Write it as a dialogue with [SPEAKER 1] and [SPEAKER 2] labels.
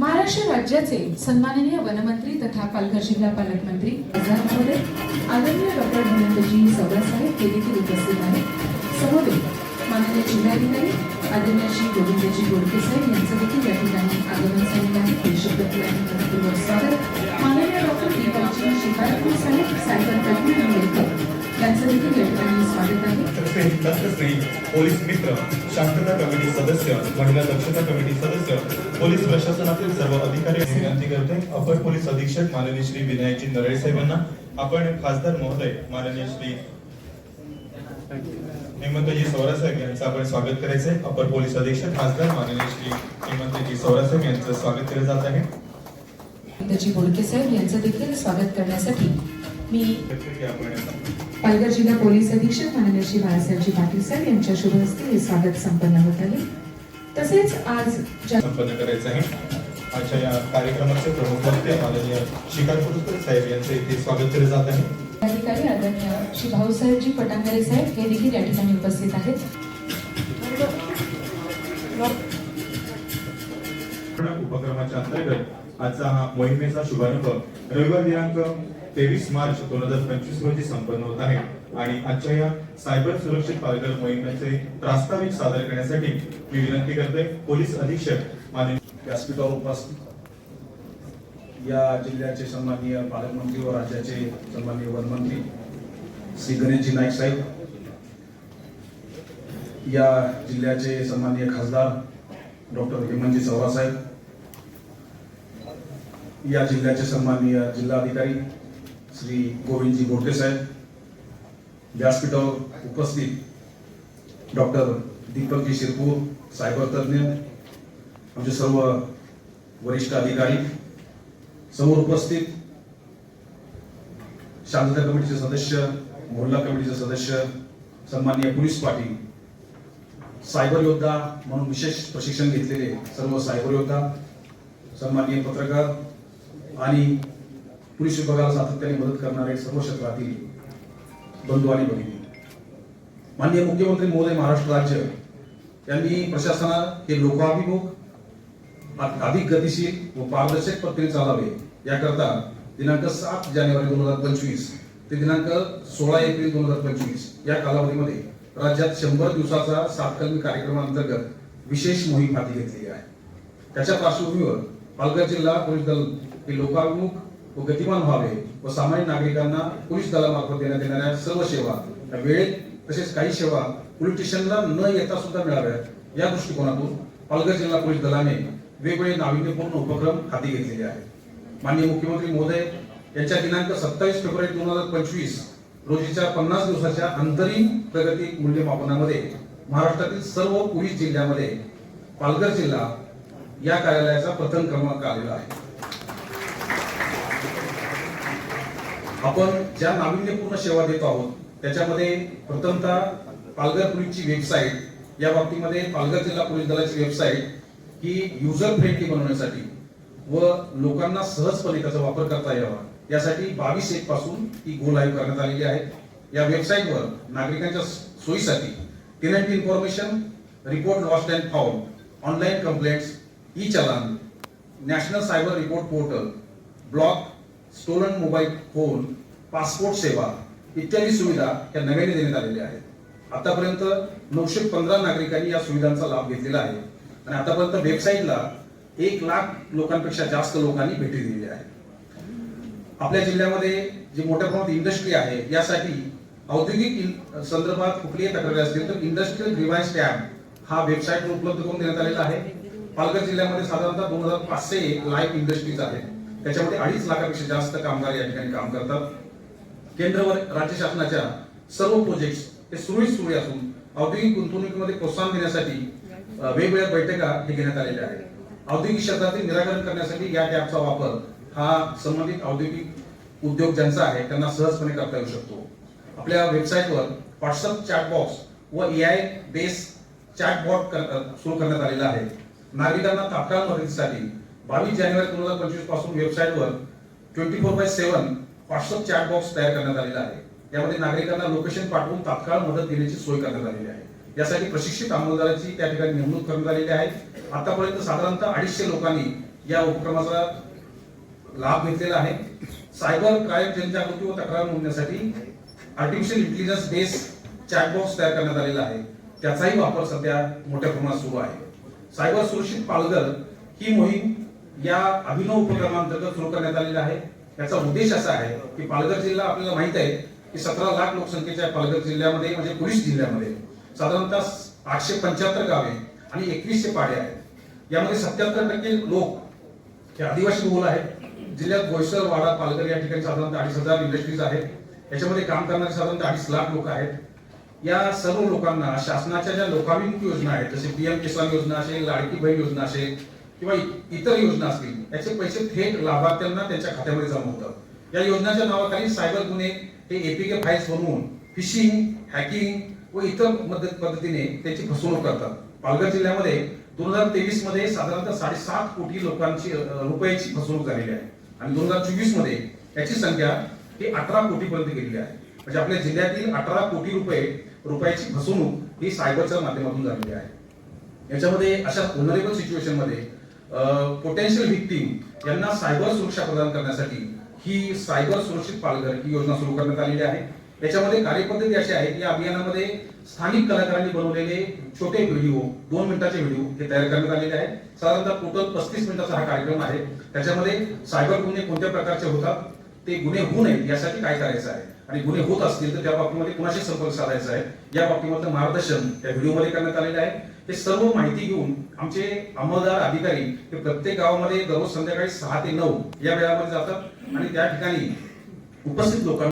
[SPEAKER 1] महाराष्ट्र राज्याचे सन्माननीय वनमंत्री तथा पालघर जिल्हा पालकमंत्री महोदय आदरणीय डॉक्टर धनंजयजी सौदासाहेब हे देखील उपस्थित आहेत. समवेत माननीय जिल्हाधिकारी आदरणीय श्री गोविंदजी गोडके साहेब यांचं देखील या ठिकाणी आगमन झालेलं आहे. देशभक्ती स्वागत. माननीय डॉक्टर दीपाजी शिकारपूर साहेब सायबर तज्ञ आणि लेखक देखील या स्वागत आहे.
[SPEAKER 2] पोलीस मित्र शांतता कमिटी सदस्य महिला दक्षता कमिटी सदस्य पोलीस प्रशासनातील सर्व अधिकारी विनंती करते अपर पोलीस अधीक्षक माननीय श्री विनायकजी नरळे साहेबांना आपण खासदार महोदय माननीय श्री हेमंतजी सौरासाहेब यांचं आपण स्वागत करायचंय. अपर पोलीस अधीक्षक खासदार माननीय श्री हेमंतजी सौरासाहेब यांचं स्वागत केलं जात आहे.
[SPEAKER 1] गोविंदजी गोडके साहेब यांचं देखील स्वागत करण्यासाठी मी
[SPEAKER 2] आपण
[SPEAKER 1] पालघर जिल्हा पोलीस अधीक्षक माननीय श्री बाळासाहेबजी पाटील साहेब यांच्या शुभ हस्ते हे स्वागत संपन्न होत आहे. तसेच आज
[SPEAKER 2] संपन्न करायचं आहे. आजच्या या कार्यक्रमाचे प्रमुख वक्ते माननीय शिकारपूरकर साहेब यांचं इथे स्वागत केलं जात आहे.
[SPEAKER 1] अधिकारी आदरणीय श्री भाऊसाहेबजी पटांगरे साहेब हे देखील या ठिकाणी उपस्थित आहेत.
[SPEAKER 2] उपक्रमाच्या अंतर्गत आजचा हा मोहिमेचा शुभारंभ रविवार दिनांक तेवीस मार्च दोन हजार पंचवीस रोजी संपन्न होत आहे. आणि आजच्या या सायबर सुरक्षित पालघर मोहिमेचे प्रास्ताविक सादर करण्यासाठी मी विनंती करते पोलीस अधीक्षक माननीय
[SPEAKER 3] व्यासपीठावर उपस्थित या जिल्ह्याचे सन्माननीय पालकमंत्री व राज्याचे सन्माननीय वनमंत्री श्री गणेशजी नाईक साहेब या जिल्ह्याचे सन्माननीय खासदार डॉक्टर हेमंतजी चव्हाण साहेब या जिल्ह्याचे सन्माननीय जिल्हाधिकारी श्री गोविंदजी गोडके साहेब व्यासपीठावर उपस्थित डॉक्टर दीपकजी शिरपूर सायबर तज्ज्ञ आमचे सर्व वरिष्ठ अधिकारी समोर उपस्थित शांतता कमिटीचे सदस्य मोहल्ला कमिटीचे सदस्य सन्माननीय पोलीस पाटील सायबर योद्धा म्हणून विशेष प्रशिक्षण घेतलेले सर्व सायबर योद्धा सन्माननीय पत्रकार आणि पोलीस विभागाला सातत्याने मदत करणारे सर्व क्षेत्रातील बंधू आणि भगिनी. माननीय मुख्यमंत्री महोदय महाराष्ट्र राज्य यांनी प्रशासनाला हे लोकाभिमुख अधिक गतिशील व पारदर्शक पद्धतीने चालावे. याकरता दिनांक सात जानेवारी दोन हजार पंचवीस ते दिनांक सोळा एप्रिल दोन हजार पंचवीस या कालावधीमध्ये राज्यात शंभर दिवसाचा सातकलमी कार्यक्रमांतर्गत विशेष मोहीम हाती घेतलेली आहे. त्याच्या पार्श्वभूमीवर पालघर जिल्हा पोलीस दल हे लोकाभिमुख व गतिमान व्हावे व सामान्य नागरिकांना पोलीस दलामार्फत देण्यात येणाऱ्या सर्व सेवा वेळेत तसेच काही सेवा पोलीस स्टेशनला न येता सुद्धा मिळाव्यात. या दृष्टिकोनातून पालघर जिल्हा पोलीस दलाने वेगवेगळे नाविन्यपूर्ण उपक्रम हाती घेतलेले आहेत. माननीय मुख्यमंत्री महोदय यांच्या दिनांक सत्तावीस फेब्रुवारी दोन हजार पंचवीस रोजीच्या पन्नास दिवसाच्या अंतरिम प्रगती मूल्यमापनामध्ये महाराष्ट्रातील सर्व पोलीस जिल्ह्यामध्ये पालघर जिल्हा या कार्यालयाचा प्रथम क्रमांक आलेला आहे. आपण ज्या नाविन्यपूर्ण सेवा देतो आहोत त्याच्यामध्ये प्रथमतः पालघर पोलीसची वेबसाईट या बाबतीमध्ये पालघर जिल्हा पोलीस दलाची वेबसाईट ही युजर फ्रेंडली बनवण्यासाठी व लोकांना सहजपणे त्याचा वापर करता यावा. यासाठी बावीस एक पासून ही गो लाईव्ह करण्यात आलेली आहे. या वेबसाईटवर नागरिकांच्या सोयीसाठी tenant information report lost and found online complaints e challan national cyber report portal block stolen mobile phone passport Seva इत्यादी सुविधा या नव्याने देण्यात आलेल्या आहेत. आतापर्यंत नऊशे पंधरा नागरिकांनी या सुविधांचा लाभ घेतलेला आहे. आणि आतापर्यंत वेबसाईटला एक लाख लोकांपेक्षा जास्त लोकांनी भेटी दिलेली आहे आपल्या जिल्ह्यामध्ये जी मोठ्या प्रमाणात इंडस्ट्री आहे यासाठी औद्योगिक संदर्भात कुठलीही तक्रारी असतील तर इंडस्ट्रियल डिव्हाइस टॅब हा वेबसाईटवर उपलब्ध करून देण्यात आलेला आहे. पालघर जिल्ह्यामध्ये साधारणतः दोन हजार पाचशे लाईफ इंडस्ट्रीज आहेत. त्याच्यामध्ये अडीच लाखापेक्षा जास्त कामगार या ठिकाणी काम करतात. केंद्र व राज्य शासनाच्या सर्व प्रोजेक्ट्स हे सुरळीत सुरू असून औद्योगिक गुंतवणुकीमध्ये प्रोत्साहन देण्यासाठी वेगवेगळ्या बैठका हे घेण्यात आलेल्या आहेत. औद्योगिक क्षेत्रातील निराकरण करण्यासाठी या टॅबचा वापर हा संबंधित औद्योगिक उद्योग ज्यांचा आहे त्यांना सहजपणे करता येऊ शकतो. आपल्या वेबसाईटवर व्हॉट्सअप चॅट बॉक्स व आय बेस चॅट बॉट सुरू करण्यात आलेला आहे. नागरिकांना तात्काळ मदतीसाठी बावीस जानेवारी दोन हजार पंचवीसपासून वेबसाईटवर twenty four by seven WhatsApp chat box तयार करण्यात आलेला आहे. यामध्ये नागरिकांना लोकेशन पाठवून तात्काळ मदत देण्याची सोय करण्यात आलेली आहे. यासाठी प्रशिक्षित अंमलदाराची त्या ठिकाणी नेमणूक करण्यात आलेली आहे. आतापर्यंत साधारणतः अडीचशे लोकांनी या उपक्रमाचा लाभ घेतलेला आहे. सायबर क्राईम जनजागृती व तक्रार नोंदण्यासाठी आर्टिफिशियल इंटेलिजन्स बेस चॅटबॉक्स तयार करण्यात आलेला आहे. त्याचाही वापर सध्या मोठ्या प्रमाणात सुरू आहे. सायबर सुरक्षित पालघर ही मोहीम या अभिनव उपक्रमांतर्गत सुरू करण्यात आलेला आहे. याचा उद्देश असा आहे की पालघर जिल्हा आपल्याला माहीत आहे की सतरा लाख लोकसंख्येच्या पालघर जिल्ह्यामध्ये म्हणजे पोलीस जिल्ह्यामध्ये साधारणतः आठशे पंच्याहत्तर गावे आणि एकवीसशे पाडे आहेत. यामध्ये सत्याहत्तर टक्के लोक हे आदिवासी बहुल आहेत. जिल्ह्यात बोईसर वाडा पालघर या ठिकाणी साधारणतः अडीच हजार इंडस्ट्रीज आहेत. याच्यामध्ये काम करणारे साधारणतः अडीच लाख लोक आहेत. या सर्व लोकांना शासनाच्या ज्या लोकाभिमुख योजना आहेत जसे पीएम किसान योजना असेल लाडकी बहीण योजना असेल किंवा इतर योजना असतील याचे पैसे थेट लाभार्थ्यांना त्यांच्या खात्यामध्ये जमा होतात. या योजनाच्या नावाखाली सायबर गुन्हे हे एपीके फाईल्स बनवून फिशिंग हॅकिंग व इतर मदत पद्धतीने त्याची फसवणूक करतात. पालघर जिल्ह्यामध्ये दोन हजार तेवीसमध्ये साधारणतः साडेसात कोटी लोकांची रुपयाची फसवणूक झालेली आहे. आणि दोन हजार चोवीसमध्ये याची संख्या ही अठरा कोटी पर्यंत गेलेली आहे. म्हणजे आपल्या जिल्ह्यातील अठरा कोटी रुपये रुपयाची फसवणूक ही सायबरच्या माध्यमातून झालेली आहे. याच्यामध्ये अशा vulnerable सिच्युएशनमध्ये पोटेन्शियल व्हिक्टीम यांना सायबर सुरक्षा प्रदान करण्यासाठी ही सायबर सुरक्षित पालघर ही योजना सुरू करण्यात आलेली आहे. याच्यामध्ये कार्यपद्धती अशी आहे की या अभियानामध्ये स्थानिक कलाकारांनी बनवलेले छोटे व्हिडिओ दोन मिनिटाचे व्हिडिओ हे तयार करण्यात आलेले आहेत. साधारणतः टोटल पस्तीस मिनिटाचा हा कार्यक्रम आहे. त्याच्यामध्ये सायबर गुन्हे कोणत्या प्रकारचे होतात? ते गुन्हे होऊ नयेत यासाठी काय करायचं आहे? आणि गुन्हे होत असतील तर त्या बाबतीमध्ये कुणाशी संपर्क साधायचा आहे? या बाबतीमधलं मार्गदर्शन त्या व्हिडिओमध्ये करण्यात आलेलं आहे. हे सर्व माहिती घेऊन आमचे अंमलदार अधिकारी हे प्रत्येक गावामध्ये दररोज संध्याकाळी सहा ते नऊ या वेळामध्ये जातात. आणि त्या ठिकाणी उपस्थित लोकांना